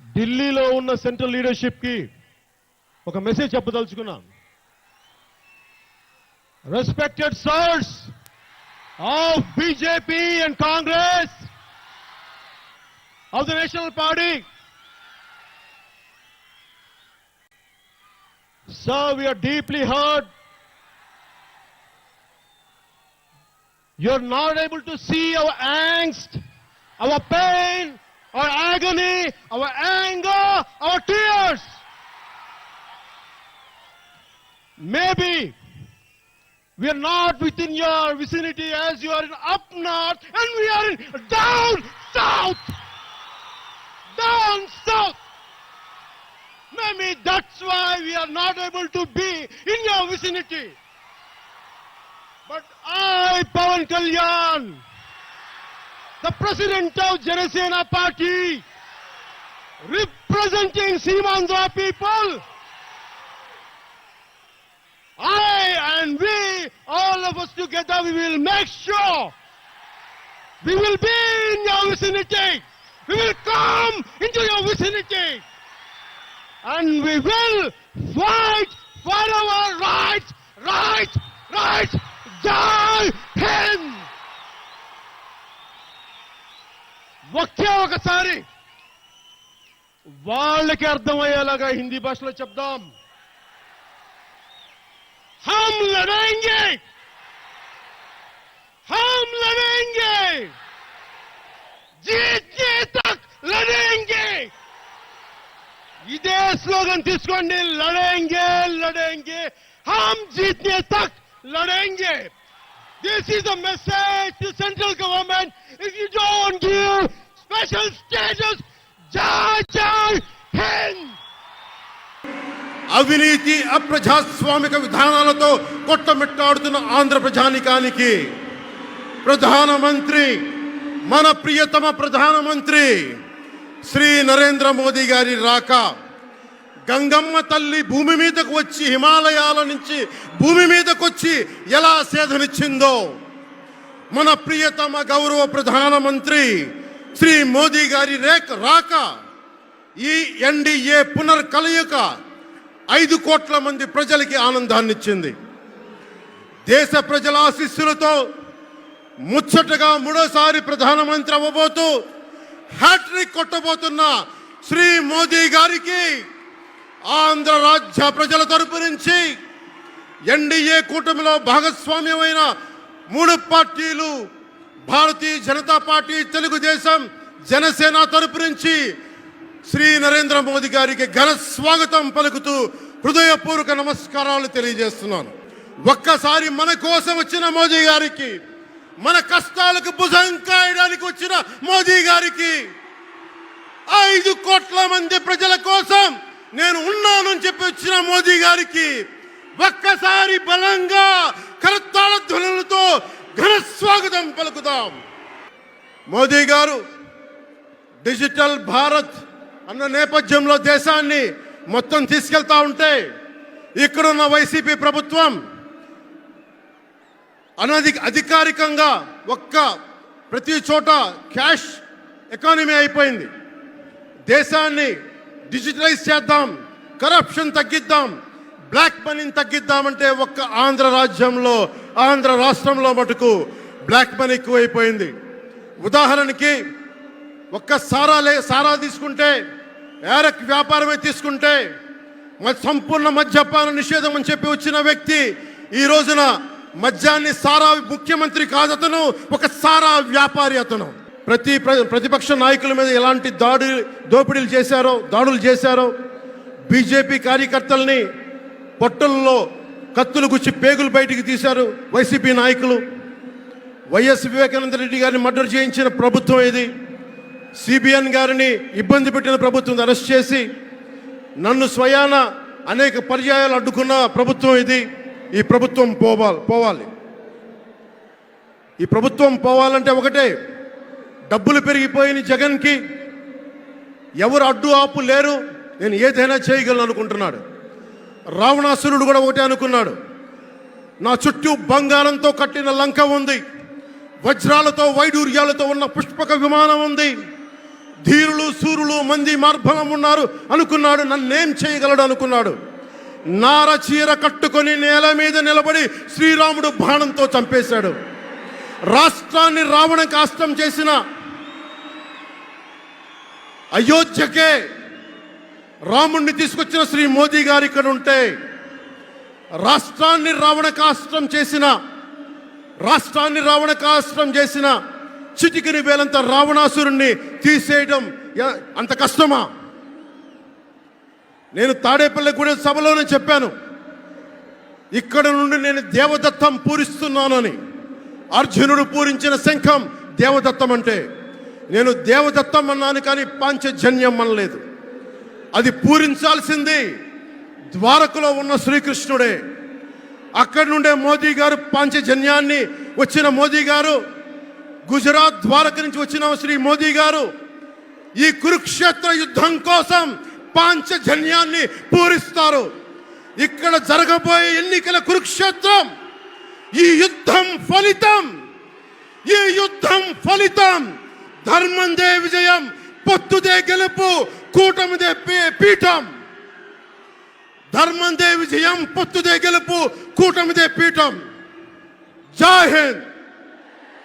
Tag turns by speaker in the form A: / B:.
A: ఢిల్లీలో ఉన్న సెంట్రల్ లీడర్షిప్కి ఒక message చెప్పదలుచుకున్నాం respected sirs of BJP and Congress of the national party Sir, we are deeply hurt. You're not able to see our angst, our pain, our agony, our anger, our tears. Maybe we are not within your vicinity as you are in up north and we are in down south. Down south. Maybe that's why we are not able to be in your vicinity. But I, Pawan Kalyan, the president of Janasena party, representing Simandra people, I and we, all of us together, we will make sure we will be in your vicinity. We will come into your vicinity and we will fight for our rights, rights, rights. Jai Hind! ఒకే ఒకసారి వాళ్ళకి అర్థమయ్యేలాగా హిందీ భాషలో చెప్దాం हम लड़ेंगे हम लड़ेंगे जीतने तक लड़ेंगे ఇదే స్లోగన్ తీసుకోండి లడేంగే లడేంగే హమ్ జీతనే తక్ లడేంగే This is the message to central government if you don't give special status జై జై హింద్
B: అవినీతి అప్రజాస్వామిక విధానాలతో కొట్టమిట్టాడుతున్న ఆంధ్ర ప్రజానికానికి ప్రధానమంత్రి మన ప్రియతమ ప్రధానమంత్రి శ్రీ నరేంద్ర మోదీ గారి రాక గంగమ్మ తల్లి భూమి మీదకు వచ్చి హిమాలయాల నుంచి భూమి మీదకు వచ్చి ఎలా సేధనిచ్చిందో మన ప్రియతమ గౌరవ ప్రధానమంత్రి శ్రీ మోదీ గారి రేక్ రాక ఈ ఎన్డీఏ పునర్కలయిక ఐదు కోట్ల మంది ప్రజలకి ఆనందాన్ని ఇచ్చింది దేశ ప్రజల ఆశీస్సులతో ముచ్చటగా మూడోసారి ప్రధానమంత్రి అవ్వబోతూ హ్యాట్రిక్ కొట్టబోతున్న శ్రీ మోదీ గారికి ఆంధ్ర రాజ్య ప్రజల తరపు నుంచి ఎన్డీఏ కూటమిలో భాగస్వామ్యమైన మూడు పార్టీలు భారతీయ జనతా పార్టీ తెలుగుదేశం జనసేన తరపు నుంచి శ్రీ నరేంద్ర మోదీ గారికి ఘన స్వాగతం పలుకుతూ హృదయపూర్వక నమస్కారాలు తెలియజేస్తున్నాను. ఒక్కసారి మన కోసం వచ్చిన మోదీ గారికి మన కష్టాలకు భుజం కాయడానికి వచ్చిన మోదీ గారికి ఐదు కోట్ల మంది ప్రజల కోసం నేను ఉన్నానని చెప్పి వచ్చిన మోదీ గారికి ఒక్కసారి బలంగా కరత్తాళ ధ్వనులతో ఘన స్వాగతం పలుకుదాం. మోదీ గారు డిజిటల్ భారత్ అన్న నేపథ్యంలో దేశాన్ని మొత్తం తీసుకెళ్తా ఉంటే ఇక్కడున్న వైసీపీ ప్రభుత్వం అనధి అధికారికంగా ఒక్క ప్రతి చోట క్యాష్ ఎకానమీ అయిపోయింది. దేశాన్ని డిజిటలైజ్ చేద్దాం కరప్షన్ తగ్గిద్దాం బ్లాక్ మనీని తగ్గిద్దామంటే ఒక్క ఆంధ్ర రాజ్యంలో ఆంధ్ర రాష్ట్రంలో మటుకు బ్లాక్ మనీ ఎక్కువైపోయింది. ఉదాహరణకి ఒక్క సారా లే సారా తీసుకుంటే ఏరక్ వ్యాపారమే తీసుకుంటే సంపూర్ణ మద్యపాన నిషేధం అని చెప్పి వచ్చిన వ్యక్తి ఈ రోజున మద్యాన్ని సారా ముఖ్యమంత్రి కాదు అతను ఒక సారా వ్యాపారి అతను. ప్రతి ప్ర- ప్రతిపక్ష నాయకుల మీద ఎలాంటి దాడి దోపిడీలు చేశారో దాడులు చేశారో బీజేపీ కార్యకర్తల్ని పొట్టల్లో కత్తులు గుచ్చి పేగులు బయటికి తీశారు వైసీపీ నాయకులు. వైఎస్ వివేకానంద రెడ్డి గారిని మర్డర్ చేయించిన ప్రభుత్వం ఇది సిబిఎన్ గారిని ఇబ్బంది పెట్టిన ప్రభుత్వం అరెస్ట్ చేసి నన్ను స్వయాన అనేక పర్యాయాలు అడ్డుకున్న ప్రభుత్వం ఇది. ఈ ప్రభుత్వం పోవాలి పోవాలి. ఈ ప్రభుత్వం పోవాలంటే ఒకటే డబ్బులు పెరిగిపోయిన జగన్కి ఎవరు అడ్డు ఆపు లేరు. నేను ఏదైనా చేయగలను అనుకుంటున్నాడు. రావణాసురుడు కూడా ఒకటే అనుకున్నాడు. నా చుట్టూ బంగారంతో కట్టిన లంక ఉంది. వజ్రాలతో వైడూర్యాలతో ఉన్న పుష్పక విమానం ఉంది. ధీరులు సూరులు మంది మార్భవం ఉన్నారు అనుకున్నాడు. నన్నేం చేయగలడు అనుకున్నాడు. నార చీర కట్టుకొని నేల మీద నిలబడి శ్రీరాముడు బాణంతో చంపేశాడు. రాష్ట్రాన్ని రావణ కాష్టం చేసిన అయోధ్యకే రాముణ్ణి తీసుకొచ్చిన శ్రీ మోదీ గారు ఇక్కడ ఉంటే రాష్ట్రాన్ని రావణ కాష్టం చేసిన రాష్ట్రాన్ని రావణ కాష్టం చేసిన చిటికిని వేలంత రావణాసురుణ్ణి తీసేయడం అంత కష్టమా? నేను తాడేపల్లి కూడా సభలోనే చెప్పాను. ఇక్కడ నుండి నేను దేవదత్తం పూరిస్తున్నానని. అర్జునుడు పూరించిన శంఖం దేవదత్తం అంటే నేను దేవదత్తం అన్నాను కానీ పాంచజన్యం అనలేదు. అది పూరించాల్సింది ద్వారకలో ఉన్న శ్రీకృష్ణుడే. అక్కడి నుండే మోదీ గారు పాంచజన్యాన్ని వచ్చిన మోదీ గారు గుజరాత్ ద్వారక నుంచి వచ్చిన శ్రీ మోదీ గారు ఈ కురుక్షేత్ర యుద్ధం కోసం పాంచజన్యాన్ని పూరిస్తారు. ఇక్కడ జరగబోయే ఎన్నికల కురుక్షేత్రం ఈ యుద్ధం ఫలితం ఈ యుద్ధం ఫలితం. ధర్మందే విజయం పొత్తుదే గెలుపు కూటమిదే పీ- పీఠం ధర్మందే విజయం పొత్తుదే గెలుపు కూటమిదే పీఠం జై హింద్